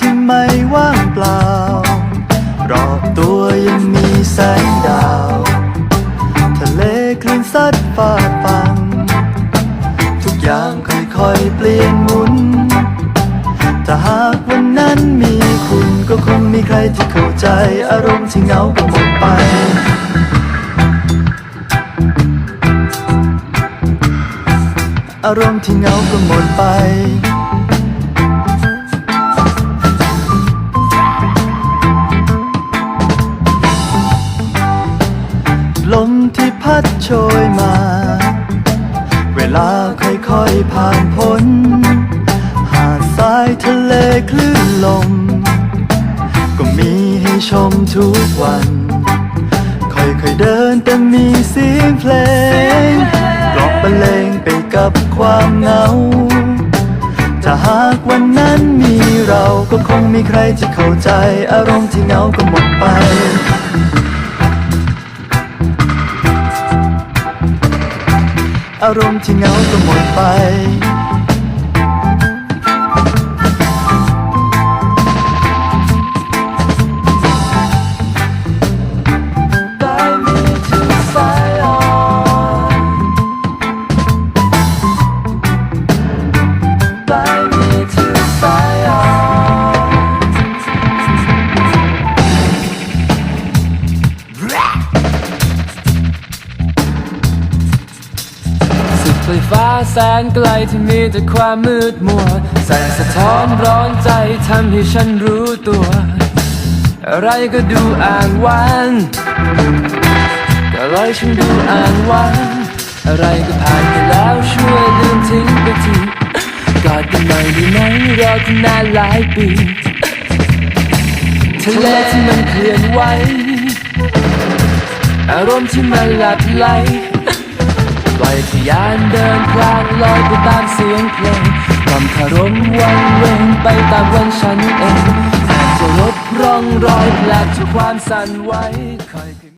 ที่ไม่ว่างเปล่า รอบตัวยังมีแสงดาว ทะเลคลื่นซัดฟาดฟัง ทุกอย่างค่อยๆเปลี่ยนหมุน ถ้าหากวันนั้นมีคุณก็คงมีใครที่เข้าใจอารมณ์ที่เหงาก็หมดไปอารมณ์ที่เหงาก็หมดไป ที่พัดโชยมา เวลาค่อยๆผ่านพ้น หาดทรายทะเลคลื่นลม ก็มีให้ชมทุกวัน ค่อยๆเดินแต่มีเสียงเพลงกลอบบรรเลงไปกับความเหงา ถ้าหากวันนั้นมีเราก็คงมีใครที่เข้าใจ อารมณ์ที่เหงาก็หมดไป อารมณ์ที่เหงาก็หมดไป ไฟฟ้าแสนไกลที่มีแต่ความมืดมัว แสงสะท้อนร้อนใจทำให้ฉันรู้ตัว อะไรก็ดูอ่านหวานก็เลยฉันดูอ่านหวานอะไรก็ผ่านไปแล้วช่วยลืมทิ้งไปทีกอดกันหน่อยได้ไหมรอกันนานหลายปีทะเลที่มันเคลื่อนไหวอารมณ์ที่มันหลับไหล ยานเดินพลางลอยไปตามเสียงเพลงความคารมวังเวงไปตามวันฉันเองอาจจะลบร่องรอยแผลจากความสั่นไหว